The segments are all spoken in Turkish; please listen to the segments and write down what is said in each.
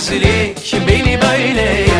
Sensizlik beni böyle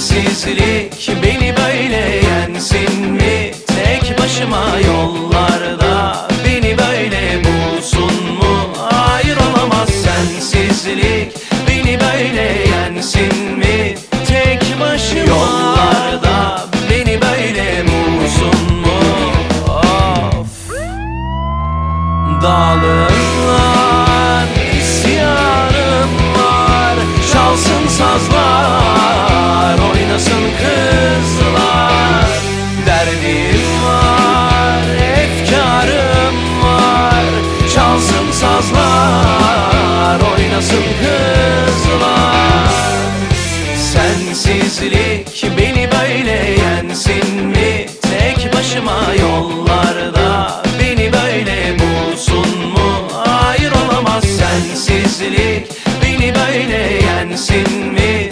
Sensizlik beni böyle yensin mi? Tek başıma yollarda beni böyle bulsun mu? Hayır olamaz sensizlik beni böyle yensin mi? Tek başıma yollarda beni böyle bulsun mu? Of Dağlarım var, isyanım var Çalsın sazlar, sensizlik beni böyle yensin mi?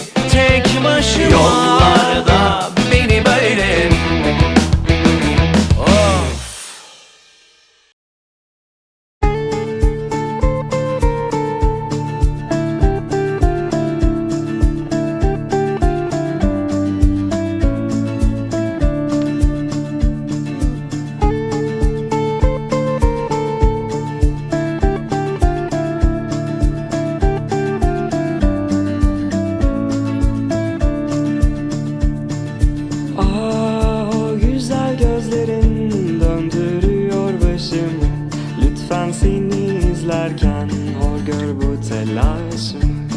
Telaşımı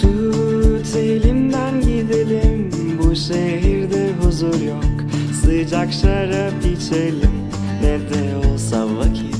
Tut elimden gidelim bu şehirde huzur yok. Sıcak şarap içelim ne de olsa vakit